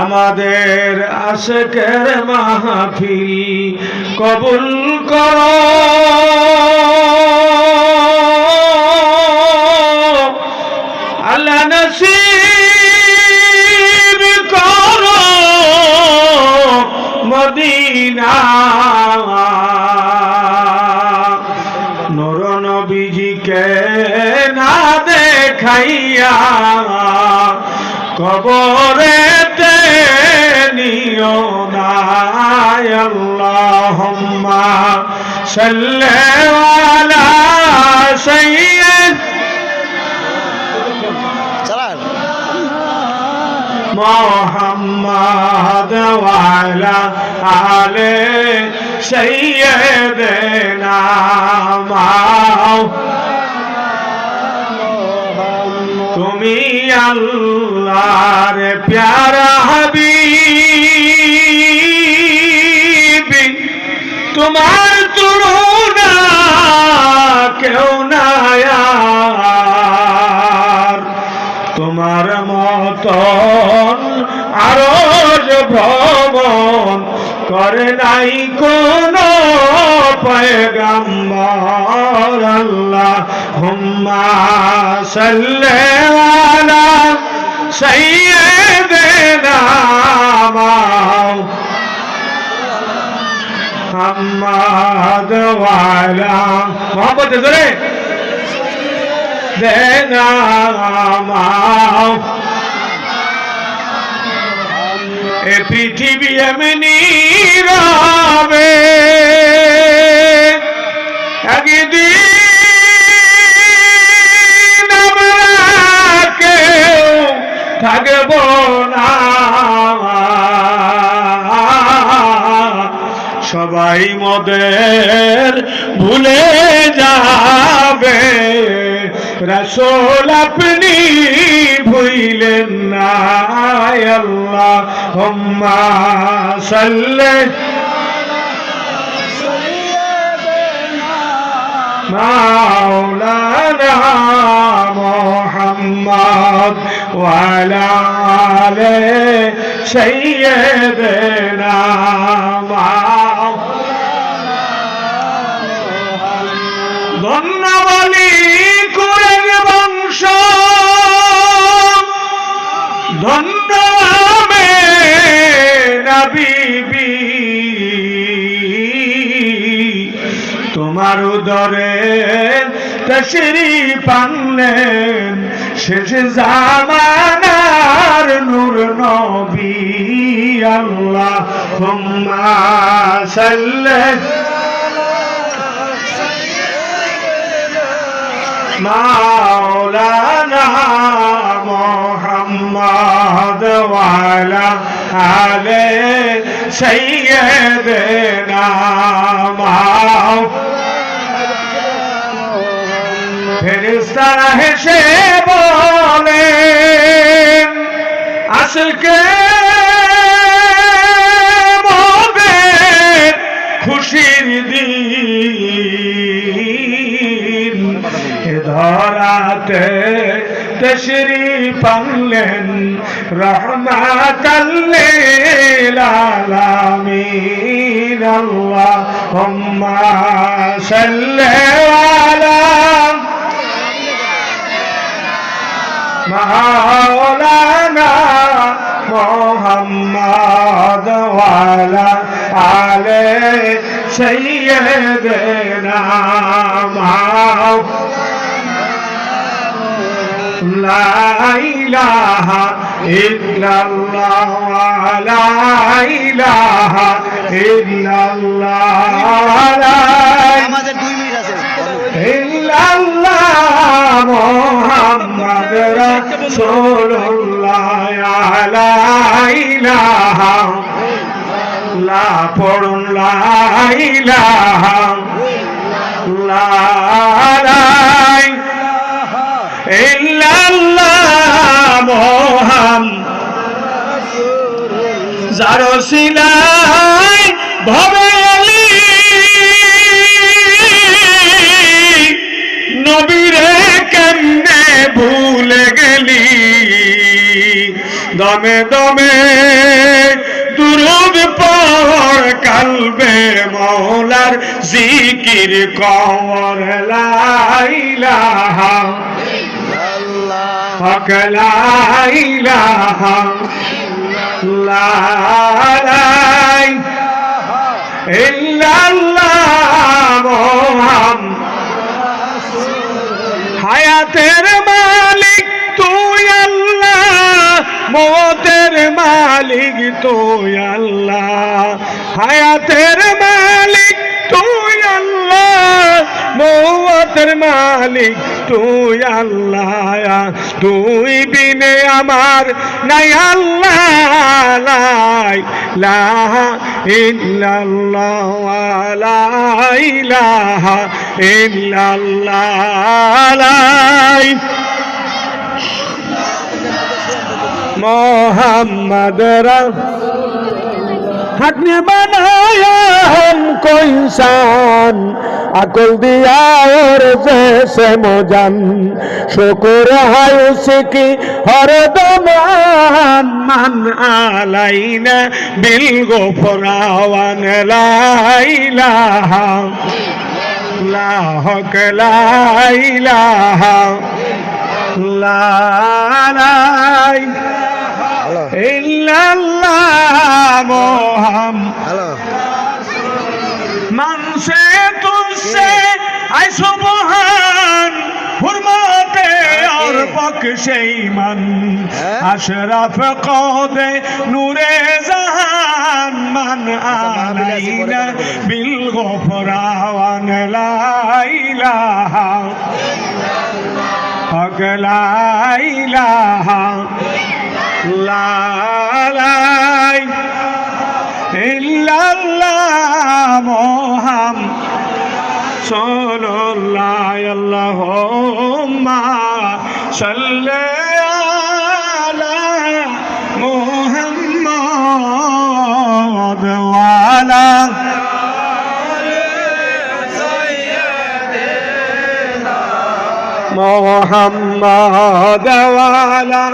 আমাদের আশকের মাহফিল কবুল করো। নবীজিকে না কবরেতে সাল্লি আলা সাইয়্যিদ চালান محمد وعلى آل سيدنا তুমি আল্লাহর প্যারা হাবিবি তোমার তুলনা কেউ নাই তোমার মতন আরও ভ্রমণ করে নাই কোন পয়গাম্বর। আল্লাহ হুম্মা সাল্লাল্লাহু সাইয়্যিদিনা মুহাম্মদ মোহাম্মদ জোরে। দেনা এ পৃথিবী এমনি রবে। একদিন আমরা কেউ থাকব না। আমায় মদের ভুলে যাবে। রসোল আপনি ভুইলেন না আল্লাহ, হম্মা সাল্লে। মাওলানা মোহাম্মদ ওয়ালা আলে সাইয়্যিদিনা মা ধন্যবালি কুরের বংশ। ধন্যবামে নবীবি তোমার উদরে তশরি পানলেন শেষ জামানার নূর নবী আল্লাহ হুম্মা মাওলানা মোহাম্মদ ওয়ালা আলে সৈয়দনা মাও। ফেরেশতারা হেসে বলে আজকে খুশি تشريف لن رحمة للعالمين اللهم صل على مولانا محمد وعلى آل سيدنا محمد লা ইলাহা ইল্লাল্লাহ লা ইলাহা ইল্লাল্লাহ। আমাদের 2 মিনিট আছে। ইল্লাল্লাহ মুহাম্মদ রাসূলুল্লাহ লা লা পড়ুন লা ইলাহা। লা লা ইল্লাল্লাহ মোহাম্মদ যার সিলাই ভবে নবীরে কেমনে ভুলে গেলি? দমে দমে দুরুদ পর কালবে মৌলার জিকির কর লাইলাহা হায়াতের মালিক তুই আল্লাহ মতের মালিক তুই আল্লাহ। হায়াতের মালিক তুই আল্লাহ মতের মালিক, তুই আল্লাহ। তুই বিনে আমার নাই আল্লাহ লাহা ইল্লাল্লাহ লা ইলাহা ইল্লাল্লাহ, লাই। मोहम्मद हक ने बनाया हमको इंसान अकुल दिया और जैसे मोजन शुक्र है उसकी हर दमान मन आलाइना बिल गोफरावन ला इलाहा ला हक ला আই সুবহান হুরমতে আর বকশে ইমান হ্যাঁ? আশরাফ কদে নূরে জাহান মান আলাইনা বিল গফরাওয়ান লা ইলাহা। হক লা ইলাহা। লা লাই ইল্লাল্লাহ মোহাম্মদ রসোল্লাহ আল্লাহ সাল্লে মোহাম্মদ ওয়ালা মোহাম্মদ ওয়ালা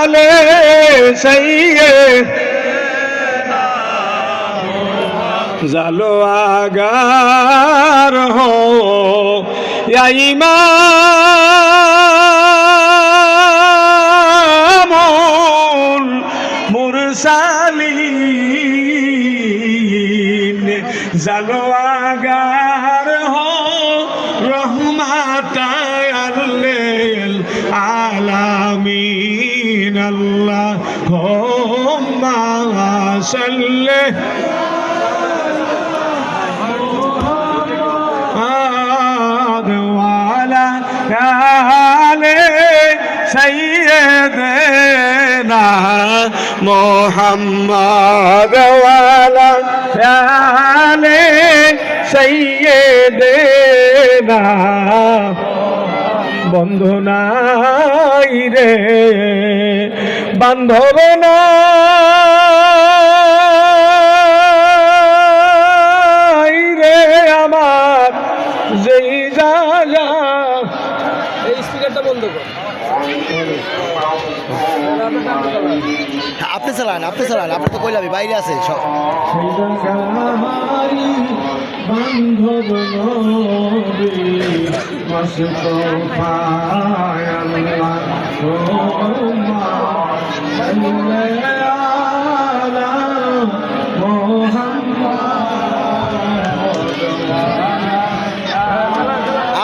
আলে সাইয়্যিদ জালো আগার হো ইমামুল মুরসালিন। জালো আগার হো রহমাতায়াল আলামিন। আল্লাহ হোম্মা সাল্লি سيدنا محمد وعلى آل سيدنا বন্ধু নাই রে বান্ধব নাই চালান আপনি চালান আপনি তো কইলামি বাইরে আছে সব।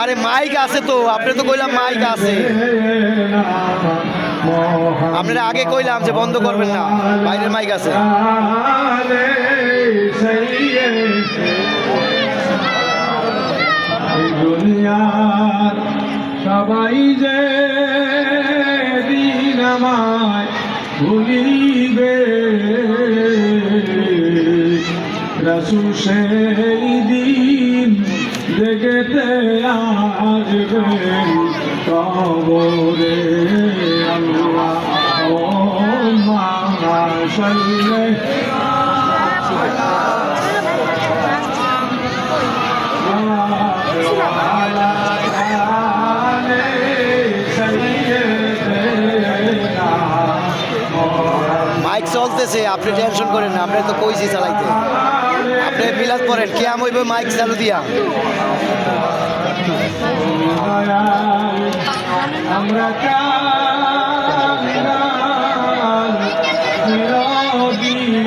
আরে মাইক আছে তো আপনি তো কইলাম মাইক আছে। আপনারা আগে কইলাম যে বন্ধ করবেন না। বাইরের মাইক আছে। সবাই যে দিন আমায় ভুলিবে। রসুল সেই দিন দেখতে আসবে কবরে। মাইক চলতেছে, আপনি টেনশন করেন না আপনি তো কইছি চালাইতে। আপনি বিলাস পড়েন কেয়াম হইবে মাইক চালু দিয়া? আমরা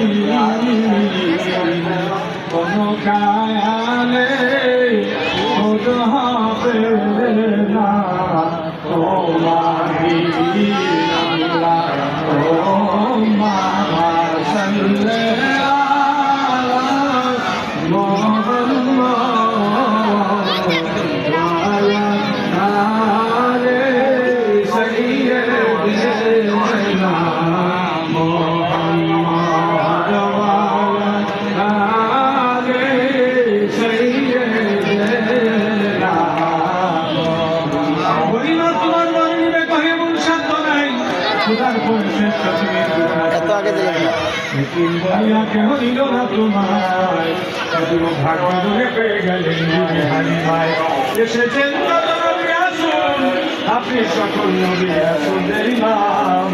Yeah. এত আগে দিলেন না। আপনি সকল নবী আসুন নাম।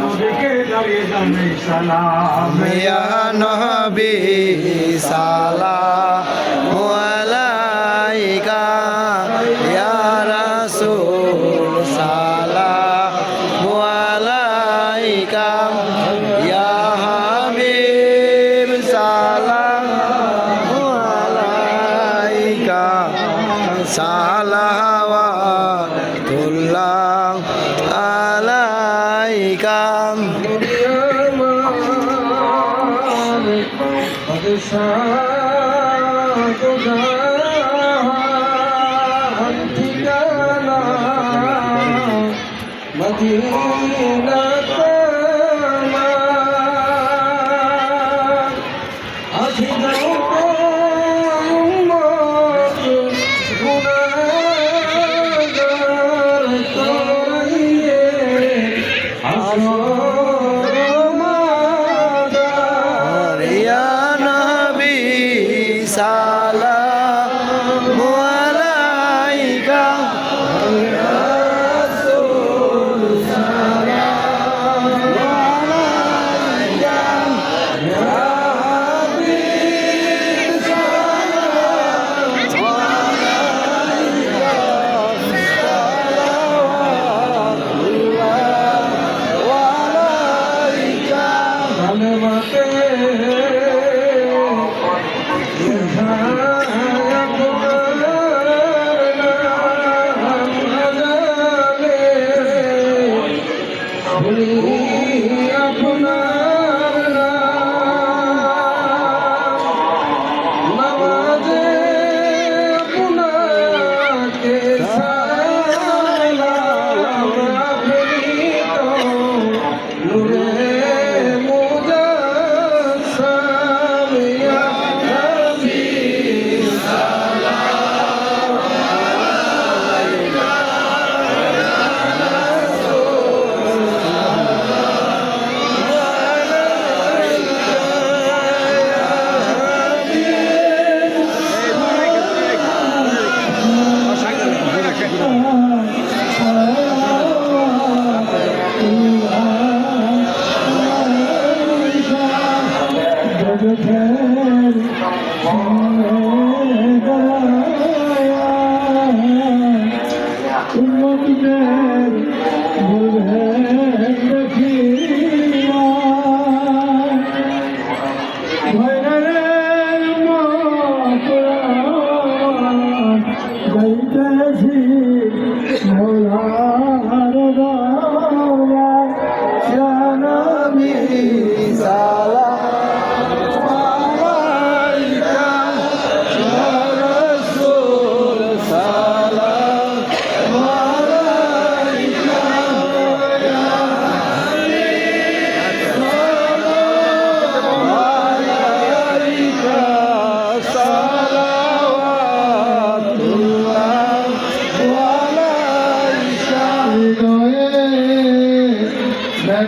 নবীকে দাঁড়িয়ে জানাই সালাম। ইয়া নবী সালামু আলাইকা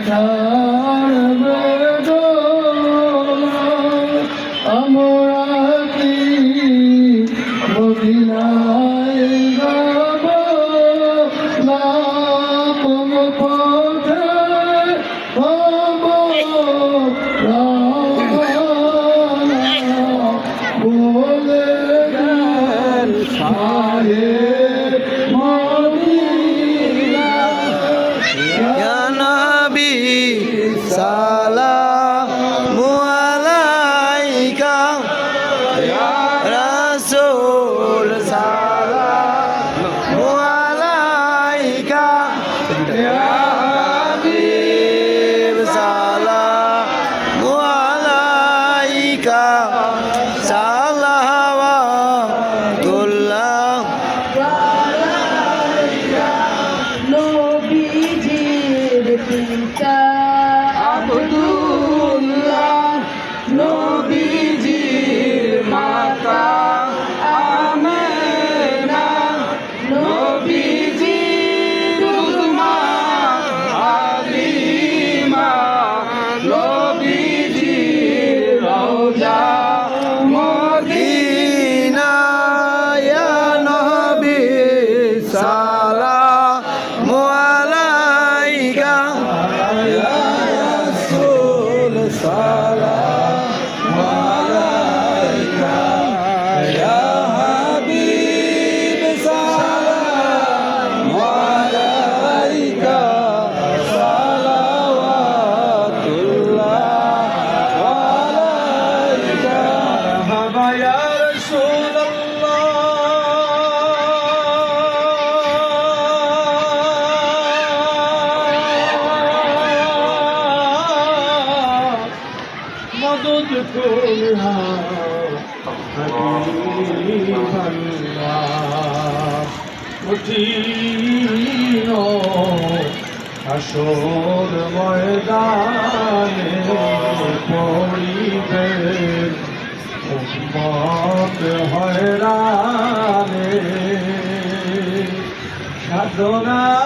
Thank you. আসর ময়দানে পড়িবে। উম্মত হয়রানে সাধনা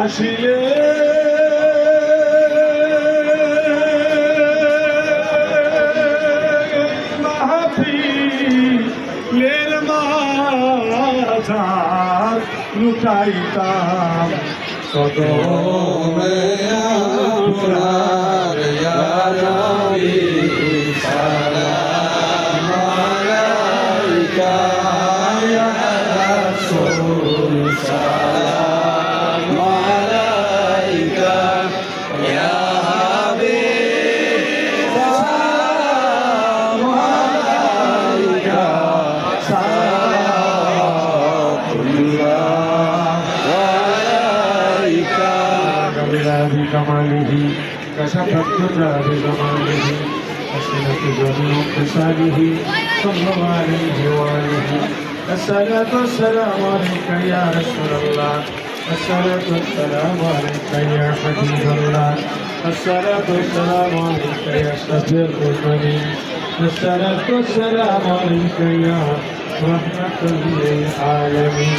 আসিলে মাহফিলের মাঝার লুটাইতাম কদমে। আপনার ইয়া নবী كشف الدجى بجماله أسئلة جميع اقتصاده صلى الله عليه وآله الصلاة والسلام عليك يا رسول الله الصلاة والسلام عليك يا حبيب الله الصلاة والسلام عليك يا شفيع المؤمنين الصلاة والسلام عليك يا رحمة للعالمين